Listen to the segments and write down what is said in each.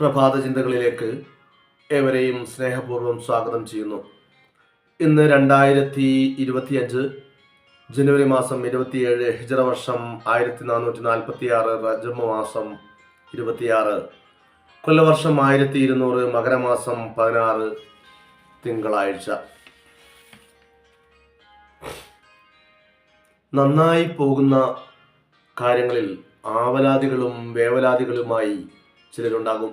പ്രഭാത ചിന്തകളിലേക്ക് ഏവരെയും സ്നേഹപൂർവം സ്വാഗതം ചെയ്യുന്നു. ഇന്ന് രണ്ടായിരത്തി ഇരുപത്തിയഞ്ച് ജനുവരി മാസം ഇരുപത്തിയേഴ് ഹിജറ വർഷം ആയിരത്തി നാനൂറ്റി നാൽപ്പത്തി ആറ് റജമ മാസം ഇരുപത്തിയാറ്. കൊല്ലവർഷം ആയിരത്തി ഇരുന്നൂറ് മകരമാസം പതിനാറ് തിങ്കളാഴ്ച. നന്നായി പോകുന്ന കാര്യങ്ങളിൽ ആവലാദികളും വേവലാദികളുമായി ചിലരുണ്ടാകും.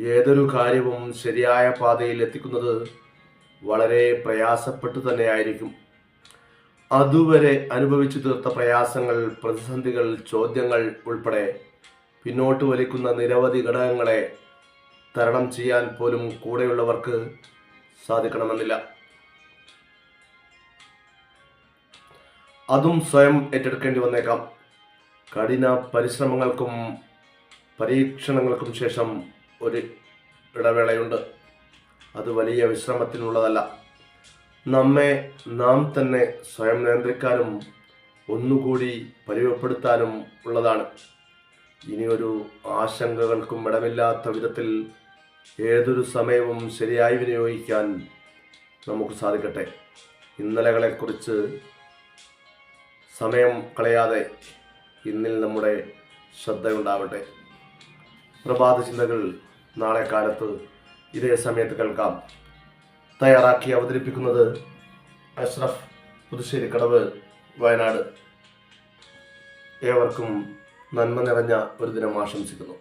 ഏതൊരു കാര്യവും ശരിയായ പാതയിൽ എത്തിക്കുന്നത് വളരെ പ്രയാസപ്പെട്ടു തന്നെയായിരിക്കും. അതുവരെ അനുഭവിച്ചു തീർത്ത പ്രയാസങ്ങൾ പ്രതിസന്ധികൾ ചോദ്യങ്ങൾ ഉൾപ്പെടെ പിന്നോട്ട് വലിക്കുന്ന നിരവധി ഘടകങ്ങളെ തരണം ചെയ്യാൻ പോലും കൂടെയുള്ളവർക്ക് സാധിക്കണമെന്നില്ല. അതും സ്വയം ഏറ്റെടുക്കേണ്ടി വന്നേക്കാം. കഠിന പരിശ്രമങ്ങൾക്കും പരീക്ഷണങ്ങൾക്കും ശേഷം ഒരു ഇടവേളയുണ്ട്. അത് വലിയ വിശ്രമത്തിനുള്ളതല്ല. നമ്മെ നാം തന്നെ സ്വയം നിയന്ത്രിക്കാനും ഒന്നുകൂടി പരിമപ്പെടുത്താനും ഉള്ളതാണ്. ഇനിയൊരു ആശങ്കകൾക്കും ഇടമില്ലാത്ത വിധത്തിൽ ഏതൊരു സമയവും ശരിയായി വിനിയോഗിക്കാൻ നമുക്ക് സാധിക്കട്ടെ. ഇന്നലകളെക്കുറിച്ച് സമയം കളയാതെ ഇന്നിൽ നമ്മുടെ ശ്രദ്ധയുണ്ടാവട്ടെ. പ്രഭാത ചിന്തകൾ നാളെ കാലത്ത് ഇതേ സമയത്ത് കേൾക്കാം. തയ്യാറാക്കി അവതരിപ്പിക്കുന്നത് അഷ്റഫ് പുതുശ്ശേരി കടവ് വയനാട്. ഏവർക്കും നന്മ നിറഞ്ഞ ഒരു ദിനം ആശംസിക്കുന്നു.